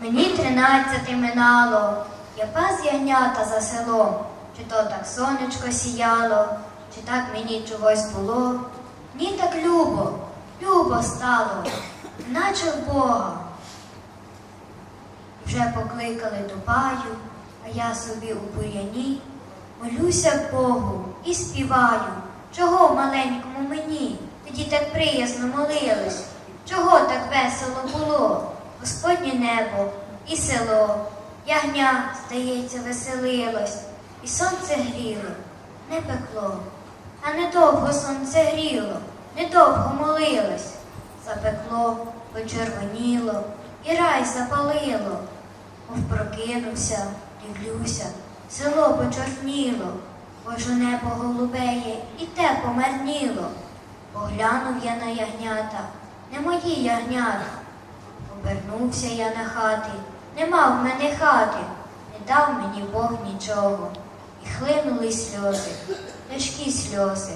Мені тринадцяти минало, я пас ягнята за селом. Чи то так сонечко сіяло, чи так мені чогось було. Мені так любо, любо стало, наче в Бога. Вже покликали до а я собі у бур'яні молюся Богу і співаю, чого маленькому мені, тоді так приязно молились, чого так весело було, Господнє небо і село, ягня, здається, веселилось, і сонце гріло, не пекло, а недовго сонце гріло, недовго молилось, запекло, почервоніло, і рай запалило. Мов прокинувся, дивлюся, село почорніло, боже небо голубеє, і те померніло. Поглянув я на ягнята, не мої ягнята. Обернувся я на хати, нема в мене хати, не дав мені Бог нічого. І хлинули сльози, тяжкі сльози.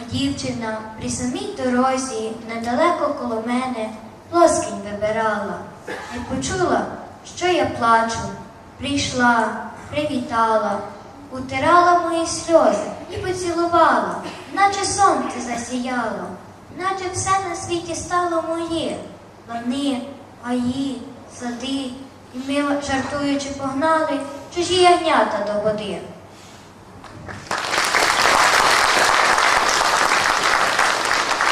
А дівчина при самій дорозі, недалеко коло мене, плоскінь вибирала. Не почула, що я плачу. Прийшла, привітала, утирала мої сльози і поцілувала, наче сонце засіяло, наче все на світі стало моє. Лани, гаї, сади, і ми, жартуючи, погнали чужі ягнята до води.